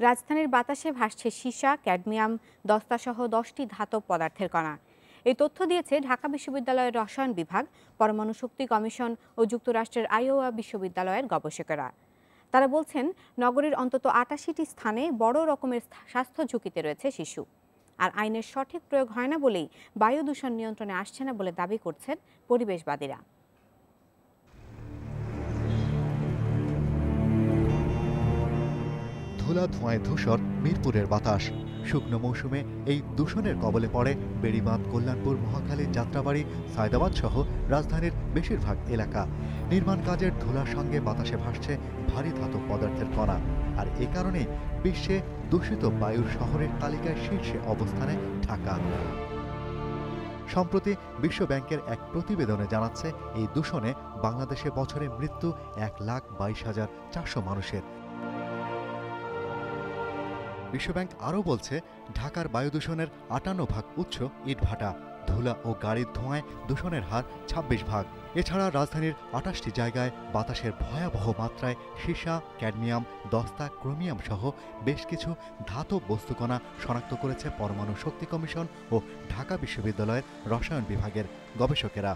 রাজধানীর বাতাসে ভাসছে সীসা, ক্যাডমিয়াম, দস্তাসহ দশটি ধাতব পদার্থের কণা। এই তথ্য দিয়েছে ঢাকা বিশ্ববিদ্যালয়ের রসায়ন বিভাগ, পরমাণু শক্তি কমিশন ও যুক্তরাষ্ট্রের আইওয়া বিশ্ববিদ্যালয়ের গবেষকেরা। তারা বলছেন, নগরীর অন্তত আটাশিটি স্থানে বড় রকমের স্বাস্থ্য ঝুঁকিতে রয়েছে শিশু। আর আইনের সঠিক প্রয়োগ হয় না বলেই বায়ু দূষণ নিয়ন্ত্রণে আসছে না বলে দাবি করছেন পরিবেশবাদীরা। ধুলা ধোঁয়ায় ধূসর মিরপুরের বাতাস। শুকনো মৌসুমে এই দূষণের কবলে পড়ে বেড়িবাঁধ, কল্যাণপুর মহাখালী যাত্রাবাড়ি, সায়দাবাদ সহ রাজধানীর বেশিরভাগ এলাকা। নির্মাণ কাজের ধুলার সঙ্গে বাতাসে ভাসছে ভারী ধাতব পদার্থের কণা। আর এ কারণেই বিশ্বে দূষিত বায়ুর শহরের তালিকায় শীর্ষে অবস্থানে ঢাকা। সম্প্রতি বিশ্ব ব্যাংকের এক প্রতিবেদনে জানাচ্ছে, এই দূষণে বাংলাদেশে বছরে মৃত্যু এক লাখ বাইশ হাজার চারশো মানুষের। বিশ্বব্যাংক আরও বলছে, ঢাকার বায়ু দূষণের আটান্ন ভাগ উৎস ইটভাটা, ধুলা ও গাড়ির ধোঁয়ায় দূষণের হার ২৬ ভাগ। এছাড়া রাজধানীর আটাশটি জায়গায় বাতাসের ভয়াবহ মাত্রায় সীসা, ক্যাডমিয়াম, দস্তা, ক্রোমিয়াম সহ বেশ কিছু ধাতব বস্তুকণা শনাক্ত করেছে পরমাণু শক্তি কমিশন ও ঢাকা বিশ্ববিদ্যালয়ের রসায়ন বিভাগের গবেষকেরা।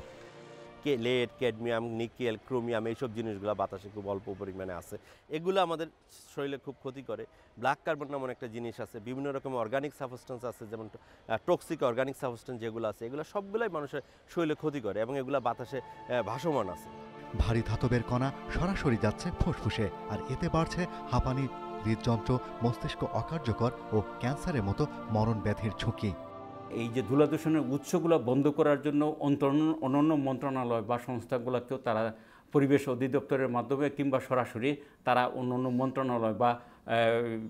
লেড, ক্যাডমিয়াম, নিকেল, ক্রোমিয়াম এইসব জিনিসগুলো বাতাসে খুব অল্প পরিমাণে আছে। এগুলো আমাদের শরীরে খুব ক্ষতি করে। ব্ল্যাক কার্বন নামন একটা জিনিস আছে। বিভিন্ন রকমের অর্গানিক সাবস্টেন্স আছে, যেমন টক্সিক অর্গানিক সাবস্টেন্স যেগুলো আছে, এগুলো সবগুলোই মানুষের শরীরে ক্ষতি করে এবং এগুলো বাতাসে ভাসমান আছে। ভারী ধাতবের কণা সরাসরি যাচ্ছে ফুসফুসে, আর এতে বাড়ছে হাঁপানি, হৃদযন্ত্র, মস্তিষ্ক অকার্যকর ও ক্যান্সারের মতো মরণ ব্যাধির ঝুঁকি। এই যে ধুলা দূষণের উৎসগুলো বন্ধ করার জন্য অন্যান্য মন্ত্রণালয় বা সংস্থাগুলোকেও তারা পরিবেশ অধিদপ্তরের মাধ্যমে কিংবা সরাসরি তারা অন্য অন্য মন্ত্রণালয় বা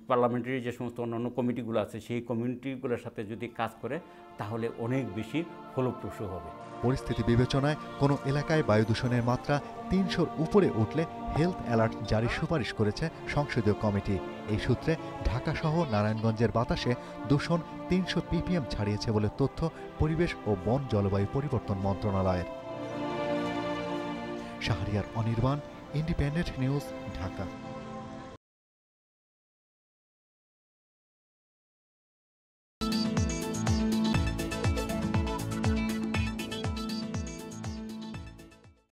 পার্লামেন্টারি যে সমস্ত অন্যান্য কমিটিগুলো আছে, সেই কমিটিগুলোর সাথে যদি কাজ করে, তাহলে অনেক বেশি ফলপ্রসূ হবে। পরিস্থিতি বিবেচনায় কোনো এলাকায় বায়ু দূষণের মাত্রা তিনশোর উপরে উঠলে হেলথ অ্যালার্ট জারির সুপারিশ করেছে সংসদীয় কমিটি। এই সূত্রে ঢাকাসহ নারায়ণগঞ্জের বাতাসে দূষণ তিনশো পিপিএম ছাড়িয়েছে বলে তথ্য পরিবেশ ও বন জলবায়ু পরিবর্তন মন্ত্রণালয়ের। Shahriar Anirban, independent news, Dhaka.